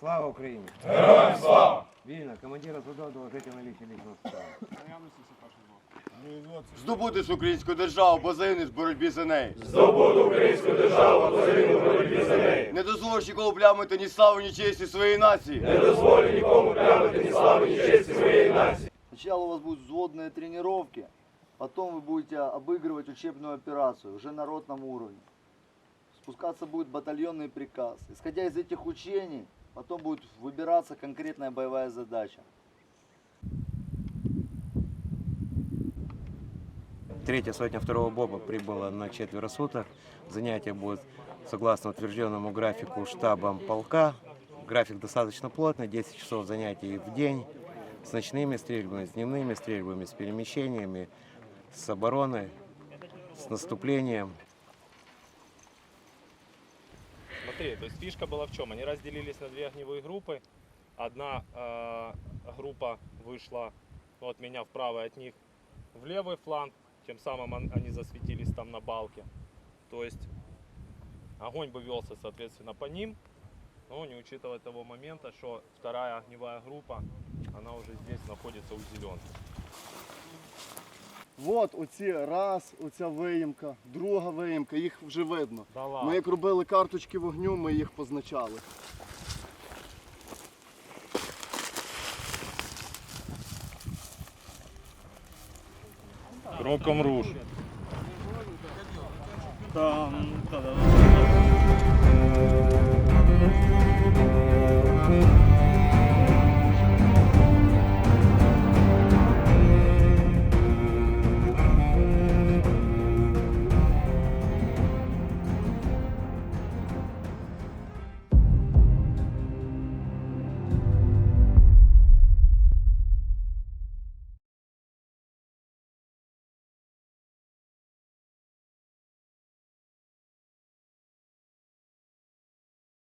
Слава Україні! Героям слава! Вільно, командира СУДО доложити на лічі лічного справу. Здобудеш українську державу, бо загинеш в боротьбі за неї. Здобуду українську державу, бо загину в боротьбі за неї. Не дозволиш нікому плямити ні славу, ні честі своєї нації. Не дозволю нікому плямити ні слави, ні честі своєї нації. Сначала у вас будут взводные тренировки, потом вы будете обыгрывать учебную операцию уже на ротном уровне. Спускаться будет батальонный приказ. Исходя из этих учений, потом будет выбираться конкретная боевая задача. Третья сотня второго БОБа прибыла на четверо суток. Занятия будут согласно утвержденному графику штабом полка. График достаточно плотный, 10 часов занятий в день с ночными стрельбами, с дневными стрельбами, с перемещениями, с обороной, с наступлением. Смотри, то есть фишка была в чем? Они разделились на две огневые группы. Одна э, группа вышла ну, от меня вправо, от них в левый фланг. Тем самым он- они засветились там на балке. То есть огонь бы велся, соответственно, по ним. Но не учитывая того момента, что вторая огневая группа, она уже здесь находится у зеленки. От оці раз, оця виїмка, друга виїмка, їх вже видно. Да Ми як робили карточки вогню, ми їх позначали. Роком руш. Там, та-да-да.